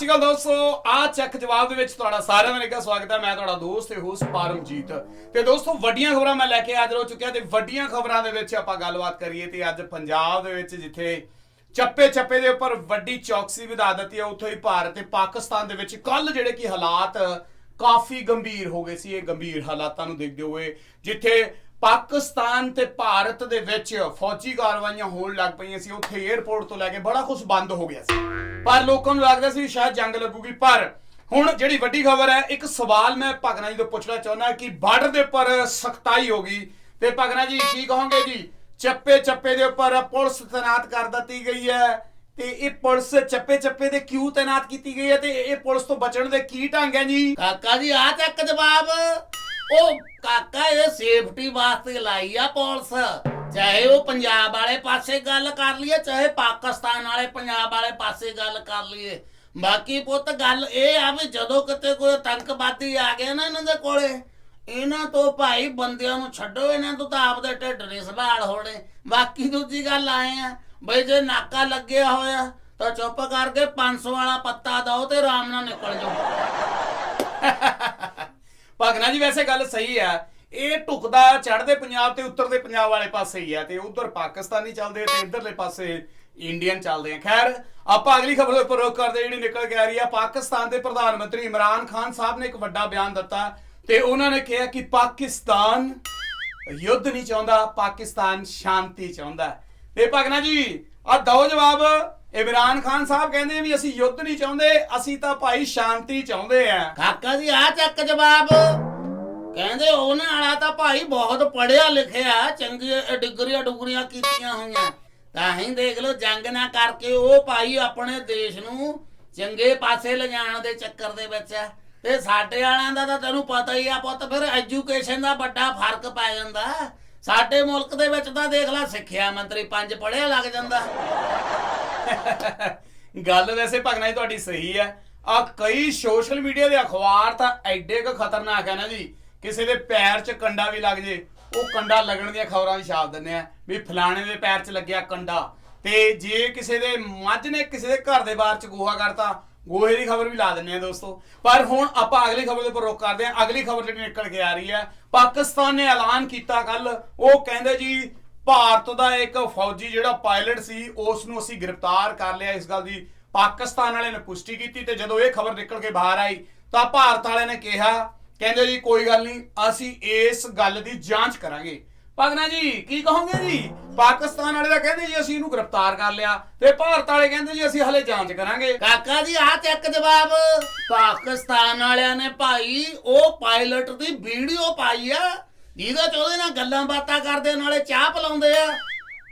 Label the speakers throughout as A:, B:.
A: ਸ਼੍ਰੀ ਅਕਾਲ ਦੋਸਤੋ, ਆ ਚੱਕ ਜਵਾਬ ਦੇ ਵਿੱਚ ਤੁਹਾਡਾ ਸਾਰਿਆਂ ਦਾ ਨਿੱਘਾ ਸਵਾਗਤ ਹੈ। ਮੈਂ ਤੁਹਾਡਾ ਦੋਸਤ ਤੇ ਹੋਸਟ ਪਰਮਜੀਤ। ਤੇ ਦੋਸਤੋ, ਵੱਡੀਆਂ ਖਬਰਾਂ ਮੈਂ ਲੈ ਕੇ ਹਾਜ਼ਰ ਹੋ ਚੁੱਕਿਆ ਤੇ ਵੱਡੀਆਂ ਖਬਰਾਂ ਦੇ ਵਿੱਚ ਆਪਾਂ ਗੱਲਬਾਤ ਕਰੀਏ ਤੇ ਅੱਜ ਪੰਜਾਬ ਦੇ ਵਿੱਚ ਜਿੱਥੇ ਚੱਪੇ ਚੱਪੇ ਦੇ ਉੱਪਰ ਵੱਡੀ ਚੌਕਸੀ ਵਧਾ ਦਿੱਤੀ ਹੈ, ਉੱਥੇ ਹੀ ਭਾਰਤ ਤੇ ਪਾਕਿਸਤਾਨ ਦੇ ਵਿੱਚ ਕੱਲ ਜਿਹੜੇ ਕਿ ਹਾਲਾਤ ਕਾਫੀ ਗੰਭੀਰ ਹੋ ਗਏ ਸੀ। ਇਹ ਗੰਭੀਰ ਹਾਲਾਤਾਂ ਨੂੰ ਦੇਖਦੇ ਹੋਏ ਜਿੱਥੇ ਪਾਕਿਸਤਾਨ ਤੇ ਭਾਰਤ ਦੇ ਵਿੱਚ ਫੌਜੀ ਕਾਰਵਾਈਆਂ ਹੋਣ ਲੱਗ ਪਈਆਂ ਸੀ, ਉੱਥੇ 에ਅਰਪੋਰਟ ਤੋਂ ਲੈ ਕੇ ਬੜਾ ਕੁਝ ਬੰਦ ਹੋ ਗਿਆ ਸੀ। ਪਰ ਲੋਕਾਂ ਨੂੰ ਲੱਗਦਾ ਸੀ ਸ਼ਾਇਦ ਜੰਗ ਲੱਗੂਗੀ, ਪਰ ਹੁਣ ਜਿਹੜੀ ਵੱਡੀ ਖਬਰ ਹੈ, ਇੱਕ ਸਵਾਲ ਮੈਂ ਭਗਨਾ ਜੀ ਤੋਂ ਪੁੱਛਣਾ ਚਾਹੁੰਦਾ ਕਿ ਬਾਰਡਰ ਦੇ ਉੱਪਰ ਸਖਤਾਈ ਹੋ ਗਈ। ਤੇ ਭਗਨਾ ਜੀ, ਕੀ ਕਹੋਗੇ ਜੀ? ਚੱਪੇ ਚੱਪੇ ਦੇ ਉੱਪਰ ਪੁਲਿਸ ਤੈਨਾਤ ਕਰ ਦਿੱਤੀ ਗਈ ਹੈ ਤੇ ਇਹ ਪੁਲਿਸ ਚੱਪੇ ਚੱਪੇ ਦੇ ਕਿਉਂ ਤੈਨਾਤ ਕੀਤੀ ਗਈ ਹੈ ਤੇ ਇਹ ਪੁਲਿਸ ਤੋਂ ਬਚਣ ਦੇ ਕੀ ਢੰਗ ਹੈ ਜੀ?
B: ਕਾਕਾ ਜੀ ਆ ਚੱਕ ਜਵਾਬ। ਉਹ ਕਾਕਾ ਇਹ ਸੇਫਟੀ ਵਾਸਤੇ ਲਾਈ ਆ ਪੁਲਿਸ। ਚਾਹੇ ਉਹ ਪੰਜਾਬ ਵਾਲੇ ਪਾਸੇ ਗੱਲ ਕਰ ਲਈਏ, ਚਾਹੇ ਪਾਕਿਸਤਾਨ ਵਾਲੇ ਪੰਜਾਬ ਵਾਲੇ ਪਾਸੇ ਗੱਲ ਕਰ ਲਈਏ। ਬਾਕੀ ਪੁੱਤ ਗੱਲ ਇਹ ਆ ਵੀ ਜਦੋਂ ਕਿਤੇ ਕੋਈ ਆਤੰਕਵਾਦੀ ਆ ਗਿਆ ਨਾ ਇਹਨਾਂ ਦੇ ਕੋਲੇ, ਇਹਨਾਂ ਤੋਂ ਭਾਈ ਬੰਦਿਆਂ ਨੂੰ ਛੱਡੋ, ਇਹਨਾਂ ਤੋਂ ਤਾਂ ਆਪਦੇ ਢਿੱਡ ਨਹੀਂ ਸੰਭਾਲ ਹੋਣੇ। ਬਾਕੀ ਦੂਜੀ ਗੱਲ ਆਏ ਆ, ਬਈ ਜੇ ਨਾਕਾ ਲੱਗਿਆ ਹੋਇਆ, ਤਾਂ ਚੁੱਪ ਕਰਕੇ 500 ਵਾਲਾ ਪੱਤਾ ਦੋ ਤੇ ਆਰਾਮ ਨਾਲ ਨਿਕਲ ਜਾਓ।
A: ਭਗਨਾ ਜੀ, ਵੈਸੇ ਗੱਲ ਸਹੀ ਆ। ਇਹ ਢੁਕਦਾ ਚੜ੍ਹਦੇ ਪੰਜਾਬ ਤੇ ਉੱਤਰਦੇ ਪੰਜਾਬ ਵਾਲੇ ਪਾਸੇ ਹੀ ਆ ਤੇ ਉਧਰ ਪਾਕਿਸਤਾਨੀ ਚੱਲਦੇ ਤੇ ਇਧਰਲੇ ਪਾਸੇ ਇੰਡੀਅਨ ਚੱਲਦੇ ਆ। ਖੈਰ, ਆਪਾਂ ਅਗਲੀ ਖਬਰ ਦੇ ਉੱਪਰ ਰੁਕ ਕਰਦੇ ਜਿਹੜੀ ਨਿਕਲ ਕੇ ਆ ਰਹੀ ਆ। ਪਾਕਿਸਤਾਨ ਦੇ ਪ੍ਰਧਾਨ ਮੰਤਰੀ ਇਮਰਾਨ ਖਾਨ ਸਾਹਿਬ ਨੇ ਇੱਕ ਵੱਡਾ ਬਿਆਨ ਦਿੱਤਾ ਤੇ ਉਹਨਾਂ ਨੇ ਕਿਹਾ ਕਿ ਪਾਕਿਸਤਾਨ ਯੁੱਧ ਨਹੀਂ ਚਾਹੁੰਦਾ, ਪਾਕਿਸਤਾਨ ਸ਼ਾਂਤੀ ਚਾਹੁੰਦਾ। ਤੇ ਭਗਨਾ ਜੀ ਆ ਦੋ ਜਵਾਬ ਇਮਰਾਨ ਖਾਨ ਸਾਹਿਬ ਕਹਿੰਦੇ ਵੀ ਅਸੀਂ ਯੁੱਧ ਨਹੀਂ ਚਾਹੁੰਦੇ, ਅਸੀਂ ਤਾਂ ਭਾਈ ਸ਼ਾਂਤੀ ਚਾਹੁੰਦੇ ਆ।
B: ਕਾਕਾ ਜੀ ਆ ਚੱਕ ਜਵਾਬ। ਕਹਿੰਦੇ ਉਹਨਾਂ ਵਾਲਾ ਤਾਂ ਭਾਈ ਬਹੁਤ ਪੜਿਆ ਲਿਖਿਆ, ਚੰਗੀਆਂ ਡਿਗਰੀਆਂ ਡੁਗਰੀਆਂ ਕੀਤੀਆਂ ਹੋਈਆਂ। ਤਾਂ ਹੀ ਦੇਖ ਲਓ, ਜੰਗ ਨਾ ਕਰਕੇ ਉਹ ਭਾਈ ਆਪਣੇ ਦੇਸ਼ ਨੂੰ ਚੰਗੇ ਪਾਸੇ ਲਿਜਾਣ ਦੇ ਚੱਕਰ ਦੇ ਵਿੱਚ ਆ। ਤੇ ਸਾਡੇ ਵਾਲਿਆਂ ਦਾ ਤਾਂ ਤੈਨੂੰ ਪਤਾ ਹੀ ਆ ਪੁੱਤ, ਫਿਰ ਐਜੂਕੇਸ਼ਨ ਦਾ ਵੱਡਾ ਫ਼ਰਕ ਪੈ ਜਾਂਦਾ। ਸਾਡੇ ਮੁਲਕ ਦੇ ਵਿੱਚ ਤਾਂ ਦੇਖ ਲੈ, ਸਿੱਖਿਆ ਮੰਤਰੀ ਪੰਜ ਪੜਿਆ ਲੱਗ ਜਾਂਦਾ।
A: ਗੱਲ ਵੈਸੇ ਭਗਨਾ ਜੀ ਤੁਹਾਡੀ ਸਹੀ ਹੈ। ਆ ਕਈ ਸੋਸ਼ਲ ਮੀਡੀਆ ਦੇ ਅਖਬਾਰ ਤਾਂ ਐਡੇ ਕੁ ਖਤਰਨਾਕ ਹੈ ਨਾ ਜੀ। ਕਿਸੇ ਦੇ ਪੈਰ 'ਚ ਕੰਡਾ ਵੀ ਲੱਗ ਜੇ, ਉਹ ਕੰਡਾ ਲੱਗਣ ਦੀਆਂ ਖਬਰਾਂ ਵੀ ਛਾਪ ਦਿੰਦੇ ਆ ਵੀ ਫਲਾਣੇ ਦੇ ਪੈਰ 'ਚ ਲੱਗਿਆ ਕੰਡਾ। ਤੇ ਜੇ ਕਿਸੇ ਦੇ ਮੱਝ ਨੇ ਕਿਸੇ ਦੇ ਘਰ ਦੇ ਬਾਹਰ 'ਚ ਗੋਹਾ ਕਰਤਾ, ਗੋਹੇ ਦੀ ਖਬਰ ਵੀ ਲਾ ਦਿੰਦੇ ਆ ਦੋਸਤੋ। ਪਰ ਹੁਣ ਆਪਾਂ ਅਗਲੀ ਖਬਰ ਦੇ ਉੱਪਰ ਰੁਕ ਕਰਦੇ ਆ। ਅਗਲੀ ਖਬਰ ਜਿਹੜੀ ਨਿਕਲ ਕੇ ਆ ਰਹੀ ਹੈ, ਪਾਕਿਸਤਾਨ ਨੇ ਐਲਾਨ ਕੀਤਾ ਕੱਲ ਉਹ ਕਹਿੰਦੇ ਜੀ ਭਾਰਤ ਦਾ ਇੱਕ ਫੌਜੀ ਜਿਹੜਾ ਪਾਇਲਟ ਸੀ ਉਸ ਨੂੰ ਅਸੀਂ ਗ੍ਰਿਫਤਾਰ ਕਰ ਲਿਆ ਇਸ ਗੱਲ ਦੀ। ਪਾਕਿਸਤਾਨ ਵਾਲੇ ਨੇ ਪੁਸ਼ਟੀ ਕੀਤੀ ਤੇ ਜਦੋਂ ਇਹ ਖਬਰ ਨਿਕਲ ਕੇ ਬਾਹਰ ਆਈ, ਤਾਂ ਭਾਰਤ ਵਾਲਿਆਂ ਨੇ ਕਿਹਾ, ਕਹਿੰਦੇ ਜੀ, ਕੋਈ ਗੱਲ ਨਹੀਂ, ਅਸੀਂ ਇਸ ਗੱਲ ਦੀ ਜਾਂਚ ਕਰਾਂਗੇ। ਭਗਨਾ ਜੀ, ਕੀ ਕਹੋਗੇ ਜੀ? ਪਾਕਿਸਤਾਨ ਵਾਲੇ ਤਾਂ ਕਹਿੰਦੇ ਜੀ, ਅਸੀਂ ਇਹਨੂੰ ਗ੍ਰਿਫਤਾਰ ਕਰ ਲਿਆ ਤੇ ਭਾਰਤ ਵਾਲੇ ਕਹਿੰਦੇ ਜੀ, ਅਸੀਂ ਹਲੇ ਜਾਂਚ ਕਰਾਂਗੇ।
B: ਕਾਕਾ ਜੀ, ਆਹ ਚੱਕ ਜਵਾਬ। ਪਾਕਿਸਤਾਨ ਵਾਲਿਆਂ ਨੇ ਭਾਈ, ਉਹ ਪਾਇਲਟ ਦੀ ਵੀਡੀਓ ਪਾਈ ਆ। ਜਿਹਦੇ ਚ ਉਹਦੇ ਨਾਲ ਗੱਲਾਂ ਬਾਤਾਂ ਕਰਦੇ, ਨਾਲੇ ਚਾਹ ਪਿਲਾਉਂਦੇ ਆ।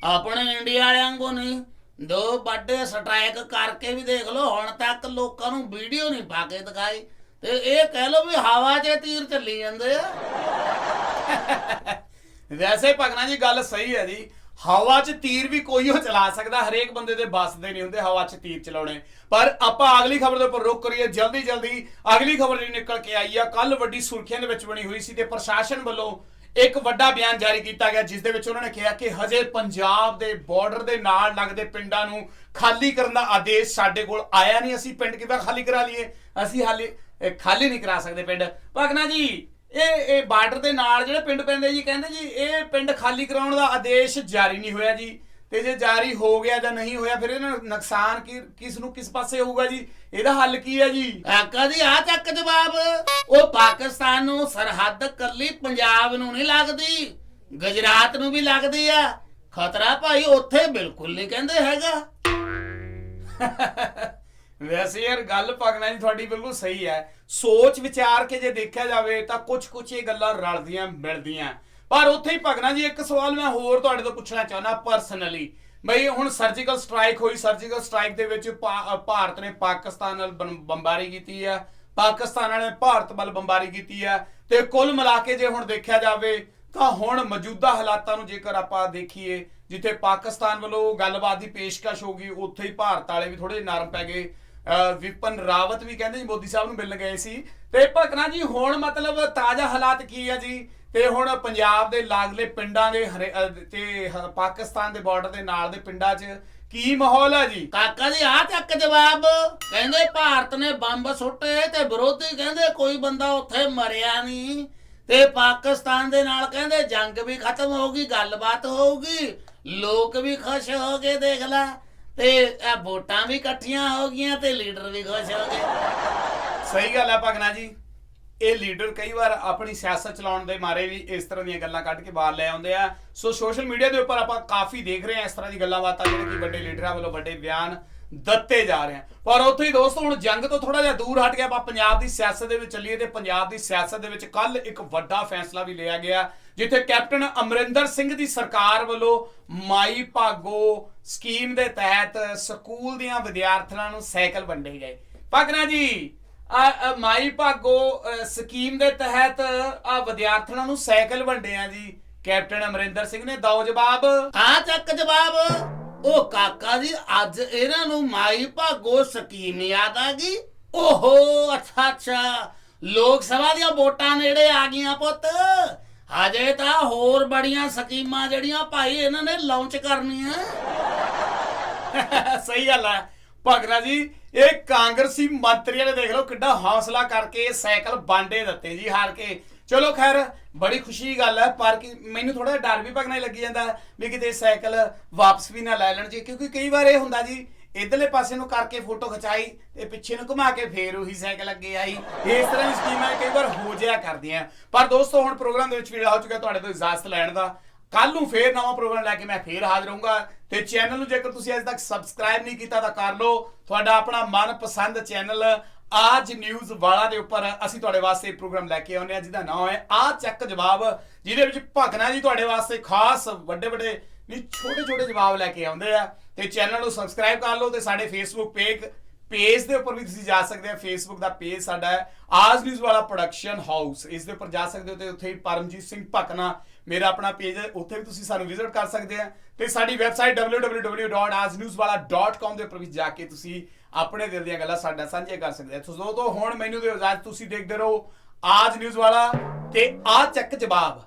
B: ਆਪਣੇ ਇੰਡੀਆ ਵਾਲਿਆਂ ਵਾਂਗੂ ਨਹੀਂ, ਦੋ ਵੱਡੇ ਸਟ੍ਰਾਈਕ ਕਰਕੇ ਵੀ ਦੇਖ ਲਓ, ਹੁਣ ਤੱਕ ਲੋਕਾਂ ਨੂੰ ਵੀਡੀਓ ਨਹੀਂ ਪਾ ਕੇ ਦਿਖਾਈ। ਤੇ ਇਹ ਕਹਿ ਲਓ ਵੀ ਹਵਾ 'ਚ ਤੀਰ ਚੱਲੀ ਜਾਂਦੇ ਆ।
A: ਵੈਸੇ ਭਗਨਾ ਜੀ, ਗੱਲ ਸਹੀ ਹੈ ਜੀ। ਹਵਾ 'ਚ ਤੀਰ ਵੀ ਕੋਈ ਹੋ ਚਲਾ ਸਕਦਾ, ਹਰੇਕ ਬੰਦੇ ਦੇ ਬਸ ਦੇ ਨਹੀਂ ਹੁੰਦੇ ਹਵਾ 'ਚ ਤੀਰ ਚਲਾਉਣੇ। ਪਰ ਆਪਾਂ ਅਗਲੀ ਖਬਰ ਦੇ ਉੱਪਰ ਰੁਕ ਕਰੀਏ, ਜਲਦੀ ਜਲਦੀ ਅਗਲੀ ਖਬਰ ਜਿਹੜੀ ਨਿਕਲ ਕੇ ਆਈ ਆ ਕੱਲ ਵੱਡੀ ਸੁਰਖੀਆਂ ਦੇ ਵਿੱਚ ਬਣੀ ਹੋਈ ਸੀ ਤੇ ਪ੍ਰਸ਼ਾਸਨ ਵੱਲੋਂ ਇੱਕ ਵੱਡਾ ਬਿਆਨ ਜਾਰੀ ਕੀਤਾ ਗਿਆ, ਜਿਸ ਦੇ ਵਿੱਚ ਉਹਨਾਂ ਨੇ ਕਿਹਾ ਕਿ ਹਜੇ ਪੰਜਾਬ ਦੇ ਬਾਰਡਰ ਦੇ ਨਾਲ ਲੱਗਦੇ ਪਿੰਡਾਂ ਨੂੰ ਖਾਲੀ ਕਰਨ ਦਾ ਆਦੇਸ਼ ਸਾਡੇ ਕੋਲ ਆਇਆ ਨਹੀਂ, ਅਸੀਂ ਪਿੰਡ ਕਿਵੇਂ ਖਾਲੀ ਕਰਾ ਲਈਏ? ਅਸੀਂ ਹਾਲੇ ਖਾਲੀ ਨਹੀਂ ਕਰਾ ਸਕਦੇ ਪਿੰਡ। ਭਗਨਾ ਜੀ ਇਹ ਇਹ ਬਾਰਡਰ ਦੇ ਨਾਲ ਜਿਹੜੇ ਪਿੰਡ ਪੈਂਦੇ ਜੀ, ਕਹਿੰਦੇ ਜੀ, ਇਹ ਪਿੰਡ ਖਾਲੀ ਕਰਾਉਣ ਦਾ ਆਦੇਸ਼ ਜਾਰੀ ਨਹੀਂ ਹੋਇਆ ਜੀ। ਤੇ ਜੇ ਜਾਰੀ ਹੋ ਗਿਆ ਜਾਂ ਨਹੀਂ ਹੋਇਆ, ਫਿਰ ਇਹਨਾਂ ਨੁਕਸਾਨ ਕੀ, ਕਿਸ ਨੂੰ, ਕਿਸ ਪਾਸੇ ਹੋਊਗਾ ਜੀ? ਇਹਦਾ ਹੱਲ ਕੀ ਹੈ ਜੀ?
B: ਕਾਕਾ ਆ ਚੱਕ ਜਵਾਬ। ਉਹ ਪਾਕਿਸਤਾਨ ਨੂੰ ਸਰਹੱਦ ਕੱਲੀ ਪੰਜਾਬ ਨੂੰ ਨਹੀਂ ਲੱਗਦੀ, ਗੁਜਰਾਤ ਨੂੰ ਵੀ ਲੱਗਦੀ ਆ। ਖਤਰਾ ਭਾਈ, ਉੱਥੇ ਬਿਲਕੁਲ ਨਹੀਂ ਕਹਿੰਦੇ ਹੈਗਾ।
A: ਵੈਸੇ ਯਾਰ ਗੱਲ ਪਗਣਾ ਜੀ ਤੁਹਾਡੀ ਬਿਲਕੁਲ ਸਹੀ ਹੈ। ਸੋਚ ਵਿਚਾਰ ਕੇ ਜੇ ਦੇਖਿਆ ਜਾਵੇ ਤਾਂ ਕੁਝ ਕੁਝ ਇਹ ਗੱਲਾਂ ਰਲਦੀਆਂ ਮਿਲਦੀਆਂ। ਪਰ ਉੱਥੇ ਹੀ ਭਗਣਾ ਜੀ, ਇੱਕ ਸਵਾਲ ਮੈਂ ਹੋਰ ਤੁਹਾਡੇ ਤੋਂ ਪੁੱਛਣਾ ਚਾਹੁੰਦਾ ਪਰਸਨਲੀ ਬਈ ਹੁਣ ਸਰਜੀਕਲ ਸਟ੍ਰਾਈਕ ਹੋਈ ਸਰਜੀਕਲ ਸਟ੍ਰਾਈਕ ਦੇ ਵਿੱਚ ਭਾ- ਭਾਰਤ ਨੇ ਪਾਕਿਸਤਾਨ ਨਾਲ ਬੰ- ਬੰਬਾਰੀ ਕੀਤੀ ਹੈ ਪਾਕਿਸਤਾਨ ਵਾਲੇ ਭਾਰਤ ਵੱਲ ਬੰਬਾਰੀ ਕੀਤੀ ਹੈ ਤੇ ਕੁੱਲ ਮਿਲਾ ਕੇ ਜੇ ਹੁਣ ਦੇਖਿਆ ਜਾਵੇ ਤਾਂ ਹੁਣ ਮੌਜੂਦਾ ਹਾਲਾਤਾਂ ਨੂੰ ਜੇਕਰ ਆਪਾਂ ਦੇਖੀਏ, ਜਿੱਥੇ ਪਾਕਿਸਤਾਨ ਵੱਲੋਂ ਗੱਲਬਾਤ ਦੀ ਪੇਸ਼ਕਸ਼ ਹੋ ਗਈ, ਉੱਥੇ ਹੀ ਭਾਰਤ ਵਾਲੇ ਵੀ ਥੋੜੇ ਨਰਮ ਪੈ ਗਏ। ਵਿਪਨ ਰਾਵਤ ਵੀ ਕਹਿੰਦੇ ਜੀ ਮੋਦੀ ਸਾਹਿਬ ਨੂੰ ਮਿਲਣ ਗਏ ਸੀ। ਤੇ ਭਗਨਾ ਜੀ, ਹੁਣ ਮਤਲਬ ਤਾਜ਼ਾ ਹਾਲਾਤ ਕੀ ਆ ਜੀ? ਤੇ ਹੁਣ ਪੰਜਾਬ ਦੇ ਲਾਗਲੇ ਪਿੰਡਾਂ ਦੇ ਤੇ ਪਾਕਿਸਤਾਨ ਦੇ ਬਾਰਡਰ ਦੇ ਨਾਲ ਦੇ ਪਿੰਡਾਂ 'ਚ ਕੀ ਮਾਹੌਲ ਹੈ ਜੀ?
B: ਕਾਕਾ ਜੀ ਆ ਚੱਕ ਜਵਾਬ। ਕਹਿੰਦੇ ਭਾਰਤ ਨੇ ਬੰਬ ਸੁੱਟੇ ਤੇ ਵਿਰੋਧੀ ਕਹਿੰਦੇ ਕੋਈ ਬੰਦਾ ਉੱਥੇ ਮਰਿਆ ਨਹੀਂ। ਤੇ ਪਾਕਿਸਤਾਨ ਦੇ ਨਾਲ ਕਹਿੰਦੇ ਜੰਗ ਵੀ ਖਤਮ ਹੋ ਗਈ, ਗੱਲਬਾਤ ਹੋਊਗੀ। ਲੋਕ ਵੀ ਖੁਸ਼ ਹੋ ਗਏ ਦੇਖ ਲੈ। ਤੇ ਇਹ ਵੋਟਾਂ ਵੀ ਇਕੱਠੀਆਂ ਹੋ ਗਈਆਂ ਤੇ ਲੀਡਰ ਵੀ ਖੁਸ਼ ਹੋ ਗਏ।
A: ਸਹੀ ਗੱਲ ਹੈ ਭਗਨਾ ਜੀ। ਇਹ ਲੀਡਰ ਕਈ ਵਾਰ ਆਪਣੀ ਸਿਆਸਤ ਚਲਾਉਣ ਦੇ ਮਾਰੇ ਵੀ ਇਸ ਤਰ੍ਹਾਂ ਦੀਆਂ ਗੱਲਾਂ ਕੱਢ ਕੇ ਬਾਹਰ ਲੈ ਆਉਂਦੇ ਆ। ਸੋ ਸੋਸ਼ਲ ਮੀਡੀਆ ਦੇ ਉੱਪਰ ਆਪਾਂ ਕਾਫੀ ਦੇਖ ਰਹੇ ਹਾਂ ਇਸ ਤਰ੍ਹਾਂ ਦੀ ਗੱਲਾਂ ਬਾਤਾਂ ਜਿਹੜੇ ਕਿ ਵੱਡੇ ਲੀਡਰਾਂ ਵੱਲੋਂ ਵੱਡੇ ਬਿਆਨ ਦਿੱਤੇ ਜਾ ਰਹੇ ਆ। ਪਰ ਉੱਥੇ ਹੀ ਦੋਸਤੋ, ਹੁਣ ਜੰਗ ਤੋਂ ਥੋੜਾ ਜਿਹਾ ਦੂਰ ਹਟ ਕੇ ਆਪਾਂ ਪੰਜਾਬ ਦੀ ਸਿਆਸਤ ਦੇ ਵਿੱਚ ਚੱਲੀਏ ਤੇ ਪੰਜਾਬ ਦੀ ਸਿਆਸਤ ਦੇ ਵਿੱਚ ਕੱਲ ਇੱਕ ਵੱਡਾ ਫੈਸਲਾ ਵੀ ਲਿਆ ਗਿਆ, ਜਿੱਥੇ ਕੈਪਟਨ ਅਮਰਿੰਦਰ ਸਿੰਘ ਦੀ ਸਰਕਾਰ ਵੱਲੋਂ ਮਾਈ ਭਾਗੋ ਸਕੀਮ ਦੇ ਤਹਿਤ ਸਕੂਲ ਦੀਆਂ ਵਿਦਿਆਰਥਣਾਂ ਨੂੰ ਸਾਈਕਲ ਵੰਡੇ ਗਏ। ਭਗਨਾ ਜੀ ਮਾਈ ਭਾਗੋ ਸਕੀਮ ਦੇ ਤਹਿਤ ਆ ਵਿਦਿਆਰਥਣਾਂ ਨੂੰ ਸਾਈਕਲ ਵੰਡੇ ਆ ਜੀ। ਕੈਪਟਨ ਅਮਰਿੰਦਰ ਸਿੰਘ ਨੇ ਦਓ ਜਵਾਬ।
B: ਆ ਚੱਕ ਜਵਾਬ। ਉਹ ਕਾਕਾ ਜੀ, ਅੱਜ ਇਹਨਾਂ ਨੂੰ ਮਾਈ ਭਾਗੋ ਸਕੀਮ ਯਾਦ ਆ ਗਈ। ਓਹੋ, ਅੱਛਾ ਅੱਛਾ। ਲੋਕ ਸਭਾ ਦੀਆਂ ਵੋਟਾਂ ਨੇੜੇ ਆ ਗਈਆਂ ਪੁੱਤ। ਹਜੇ ਤਾਂ ਹੋਰ ਬੜੀਆਂ ਸਕੀਮਾਂ ਜਿਹੜੀਆਂ ਭਾਈ ਇਹਨਾਂ ਨੇ ਲਾਂਚ ਕਰਨੀਆਂ।
A: ਸਹੀ ਗੱਲ ਹੈ ਭਗਨਾ ਜੀ, ਇਹ ਕਾਂਗਰਸੀ ਮੰਤਰੀਆਂ ਨੇ ਦੇਖ ਲਓ ਕਿੱਡਾ ਹੌਸਲਾ ਕਰਕੇ ਇਹ ਸਾਈਕਲ ਬਾਂਡੇ ਦਿੱਤੇ ਜੀ ਹਾਰ ਕੇ। ਚਲੋ ਖੈਰ, ਬੜੀ ਖੁਸ਼ੀ ਦੀ ਗੱਲ ਹੈ ਪਰ ਕਿ ਮੈਨੂੰ ਥੋੜਾ ਡਰ ਵੀ ਭਗਣਾ ਹੀ ਲੱਗੀ ਜਾਂਦਾ ਵੀ ਕਿਤੇ ਸਾਈਕਲ ਵਾਪਸ ਵੀ ਨਾ ਲੈ ਲੈਣ ਜੀ, ਕਿਉਂਕਿ ਕਈ ਵਾਰ ਇਹ ਹੁੰਦਾ ਜੀ ਇਧਰਲੇ ਪਾਸੇ ਨੂੰ ਕਰਕੇ ਫੋਟੋ ਖਿਚਾਈ ਤੇ ਪਿੱਛੇ ਨੂੰ ਘੁਮਾ ਕੇ ਫੇਰ ਉਹੀ ਸਾਈਕਲ ਅੱਗੇ ਆਈ। ਇਸ ਤਰ੍ਹਾਂ ਦੀ ਸਕੀਮਾਂ ਕਈ ਵਾਰ ਹੋ ਜਿਆ ਕਰਦੀਆਂ। ਪਰ ਦੋਸਤੋ, ਹੁਣ ਪ੍ਰੋਗਰਾਮ ਦੇ ਵਿੱਚ ਵੇਲਾ ਹੋ ਚੁੱਕਾ ਤੁਹਾਡੇ ਤੋਂ ਇਜਾਜ਼ਤ ਲੈਣ ਦਾ। ਕੱਲ ਨੂੰ ਫੇਰ ਨਵਾਂ ਪ੍ਰੋਗਰਾਮ ਲੈ ਕੇ ਮੈਂ ਫੇਰ ਹਾਜ਼ਰ ਹੋਊਂਗਾ। ਤੇ ਚੈਨਲ ਨੂੰ ਜੇਕਰ ਤੁਸੀਂ ਅਜੇ ਤੱਕ ਸਬਸਕ੍ਰਾਈਬ ਨਹੀਂ ਕੀਤਾ, ਤਾਂ ਕਰ ਲਓ। ਤੁਹਾਡਾ ਆਪਣਾ ਮਨਪਸੰਦ ਚੈਨਲ ਆਜ ਨਿਊਜ਼ ਵਾਲਾ ਦੇ ਉੱਪਰ ਅਸੀਂ ਤੁਹਾਡੇ ਵਾਸਤੇ ਪ੍ਰੋਗਰਾਮ ਲੈ ਕੇ ਆਉਂਦੇ ਆ ਜਿਹਦਾ ਨਾਮ ਹੈ ਆ ਚੱਕ ਜਵਾਬ, ਜਿਹਦੇ ਵਿੱਚ ਭਗਨਾ ਜੀ ਤੁਹਾਡੇ ਵਾਸਤੇ ਖਾਸ ਵੱਡੇ ਵੱਡੇ ਨਹੀਂ, ਛੋਟੇ ਛੋਟੇ ਜਵਾਬ ਲੈ ਕੇ ਆਉਂਦੇ ਆ। ਤੇ ਚੈਨਲ ਨੂੰ ਸਬਸਕ੍ਰਾਈਬ ਕਰ ਲਓ ਤੇ ਸਾਡੇ ਫੇਸਬੁੱਕ ਪੇਜ ਪੇਜ ਦੇ ਉੱਪਰ ਵੀ ਤੁਸੀਂ ਜਾ ਸਕਦੇ ਹੋ ਫੇਸਬੁੱਕ ਦਾ ਪੇਜ ਸਾਡਾ ਹੈ, ਆਜ ਨਿਊਜ਼ ਵਾਲਾ ਪ੍ਰੋਡਕਸ਼ਨ ਹਾਊਸ ਇਸ ਦੇ ਉੱਪਰ ਜਾ ਸਕਦੇ ਹੋ ਤੇ ਉੱਥੇ ਪਰਮਜੀਤ ਸਿੰਘ ਭਕਨਾ ਮੇਰਾ ਆਪਣਾ ਪੇਜ ਹੈ। ਉੱਥੇ ਵੀ ਤੁਸੀਂ ਸਾਨੂੰ ਵਿਜ਼ਿਟ ਕਰ ਸਕਦੇ ਆ। ਤੇ ਸਾਡੀ ਵੈਬਸਾਈਟ www.ajnewswala.com ਦੇ ਉੱਪਰ ਵੀ ਜਾ ਕੇ ਤੁਸੀਂ ਆਪਣੇ ਦਿਲ ਦੀਆਂ ਗੱਲਾਂ ਸਾਡੇ ਨਾਲ ਸਾਂਝੀਆਂ ਕਰ ਸਕਦੇ ਹੋ ਸੋ ਦੋਸਤੋ, ਹੁਣ ਮੈਨੂੰ ਦਿਓ ਇਜਾਜ਼ਤ, ਤੁਸੀਂ ਦੇਖਦੇ ਰਹੋ ਆਜ ਨਿਊਜ਼ ਵਾਲਾ ਤੇ ਆ ਚੱਕ ਜਵਾਬ।